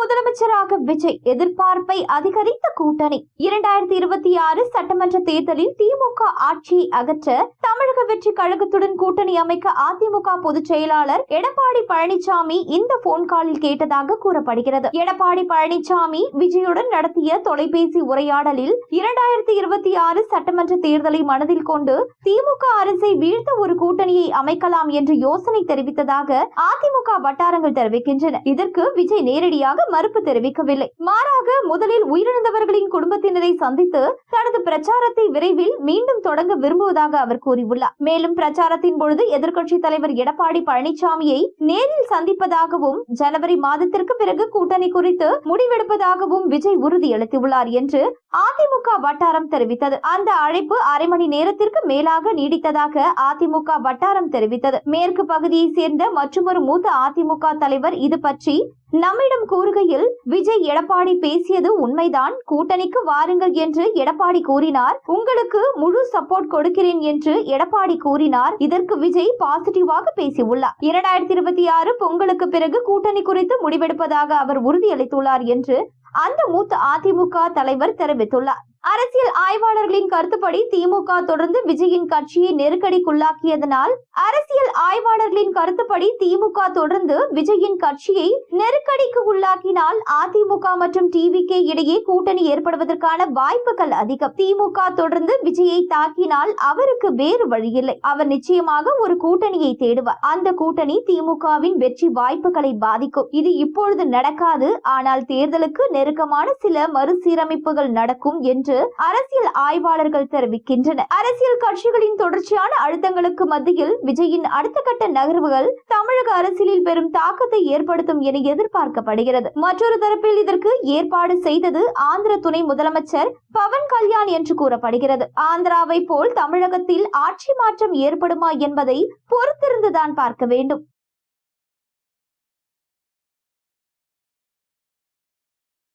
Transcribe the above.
முதலமைச்சராக விஜய் எதிர்பார்ப்பை அதிகரித்த கூட்டணி. இரண்டாயிரத்தி இருபத்தி ஆறு சட்டமன்ற தேர்தலில் திமுக ஆட்சியை அகற்ற தமிழக வெற்றி கழகத்துடன் கூட்டணி அமைக்க அதிமுக பொதுச் செயலாளர் எடப்பாடி பழனிசாமி இந்த போன் காலில் கேட்டதாக கூறப்படுகிறது. எடப்பாடி பழனிசாமி விஜயுடன் நடத்திய தொலைபேசி உரையாடலில் இரண்டாயிரத்தி இருபத்தி ஆறு சட்டமன்ற தேர்தலை மனதில் கொண்டு திமுக அரசை வீழ்த்த ஒரு கூட்டணியை அமைக்கலாம் என்று யோசனை தெரிவித்ததாக அதிமுக வட்டாரங்கள் தெரிவிக்கின்றன. இதற்கு விஜய் நேரடியாக மறுப்பு தெரிவிக்கவில்லை. மாறாக முதலில் உயிரிழந்தவர்களின் குடும்பத்தினரை சந்தித்து தனது பிரச்சாரத்தை விரைவில் மீண்டும் தொடங்க விரும்புவதாக அவர் கூறியுள்ளார். மேலும் பிரச்சாரத்தின் பொழுது எதிர்க்கட்சி தலைவர் எடப்பாடி பழனிசாமியை நேரில் சந்திப்பதாகவும் ஜனவரி மாதத்திற்கு பிறகு கூட்டணி குறித்து முடிவெடுப்பதாகவும் விஜய் உறுதியளித்துள்ளார் என்று அதிமுக வட்டாரம் தெரிவித்தது. அந்த அழைப்பு அரை மணி நேரத்திற்கு மேலாக நீடித்ததாக அதிமுக வட்டாரம் தெரிவித்தது. மேற்கு பகுதியை சேர்ந்த மற்றொரு மூத்த அதிமுக தலைவர் இது பற்றி நம்மிடம் கூறுகையில் விஜய் எடப்பாடி பேசியது உண்மைதான். கூட்டணிக்கு வாருங்கள் என்று எடப்பாடி கூறினார். உங்களுக்கு முழு சப்போர்ட் கொடுக்கிறேன் என்று எடப்பாடி கூறினார். இதற்கு விஜய் பாசிட்டிவாக பேசியுள்ளார். இரண்டாயிரத்தி இருபத்தி ஆறு பொங்கலுக்கு பிறகு கூட்டணி குறித்து முடிவெடுப்பதாக அவர் உறுதியளித்துள்ளார் என்று அந்த மூத்த அதிமுக தலைவர் தெரிவித்துள்ளார். அரசியல் ஆய்வாளர்களின் கருத்துப்படி திமுக தொடர்ந்து விஜயின் கட்சியை நெருக்கடிக்குள்ளாக்கியதனால் அரசியல் ஆய்வாளர்களின் கருத்துப்படி திமுக தொடர்ந்து விஜயின் கட்சியை நெருக்கடிக்கு உள்ளாக்கினால் அதிமுக மற்றும் டிவிகே இடையே கூட்டணி ஏற்படுவதற்கான வாய்ப்புகள் அதிகம். திமுக தொடர்ந்து விஜயை தாக்கினால் அவருக்கு வேறு வழியில்லை. அவர் நிச்சயமாக ஒரு கூட்டணியை தேடுவார். அந்த கூட்டணி திமுகவின் வெற்றி வாய்ப்புகளை பாதிக்கும். இது இப்பொழுது நடக்காது. ஆனால் தேர்தலுக்கு நெருக்கமான சில மறுசீரமைப்புகள் நடக்கும் என்று அரசியல் ஆய்வாளர்கள் தெரிவிக்கின்றனர். அரசியல் கட்சிகளின் தொடர்ச்சியான அழுத்தங்களுக்கு மத்தியில் விஜயின் அடுத்த கட்ட நகர்வுகள் தமிழக அரசியலில் பெரும் தாக்கத்தை ஏற்படுத்தும் என எதிர்பார்க்கப்படுகிறது. மற்றொரு தரப்பில் இதற்கு ஏற்பாடு செய்தது ஆந்திர துணை முதலமைச்சர் பவன் கல்யாண் என்று கூறப்படுகிறது. ஆந்திராவை போல் தமிழகத்தில் ஆட்சி மாற்றம் ஏற்படுமா என்பதை பொறுத்திருந்துதான் பார்க்க வேண்டும்.